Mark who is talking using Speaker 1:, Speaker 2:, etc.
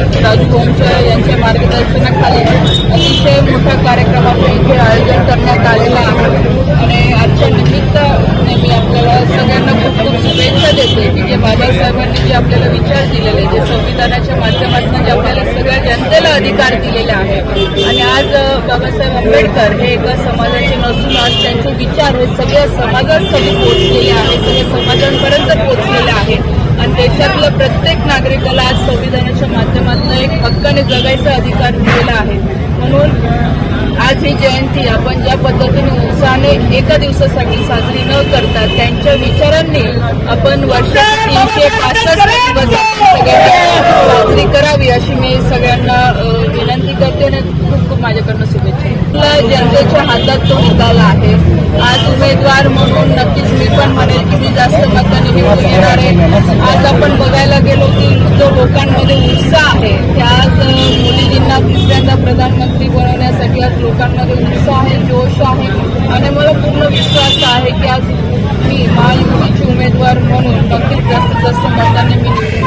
Speaker 1: राजू वंश यांच्या मार्गदर्शनाखाली अतिशय मोठ्या कार्यक्रमाचं इथे आयोजन करण्यात आलेलं आहे. आणि आजच्या निमित्त म्हणजे मी आपल्याला सगळ्यांना खूप खूप शुभेच्छा देते की जे बाबासाहेबांनी जे आपल्याला विचार दिलेले जे संविधानाच्या माध्यमातून जे आपल्याला सगळ्या जनतेला अधिकार दिलेले आहे. आणि आज बाबासाहेब आंबेडकर हे एका समाजाचे नसून आज त्यांचे विचार हे सगळ्या समाजासाठी पोहोचलेले आहे सगळ्या समाजांपर्यंत पोहोचलेले आहे. आणि देशातल्या प्रत्येक नागरिकाला आज संविधानाच्या एक जगायचा अधिकार दिलेला आहे. म्हणून आज ही जयंती आपण ज्या पद्धतीने उत्साहाने एका दिवसासाठी साजरी न करता त्यांच्या विचारांनी आपण वर्षात तीनशे पासष्ट दिवस साजरी करावी अशी मी सगळ्यांना विनंती करते आणि खूप खूप माझ्याकडनं शुभेच्छा. आपल्या जनतेच्या हातात तो निकाला आहे. आज उमेदवार म्हणून नक्कीच मी पण म्हणेल की मी जास्त मताने निवडून येणार आहे. आज आपण बघायला गेलो की जो लोकांमध्ये उत्साह प्रधानमंत्री बनवण्यासाठी आज लोकांमध्ये उत्साह आहे जोश आहे आणि मला पूर्ण विश्वास आहे की आज मी महायुतीची उमेदवार म्हणून नक्कीच जास्तीत जास्त मताने मी निवडून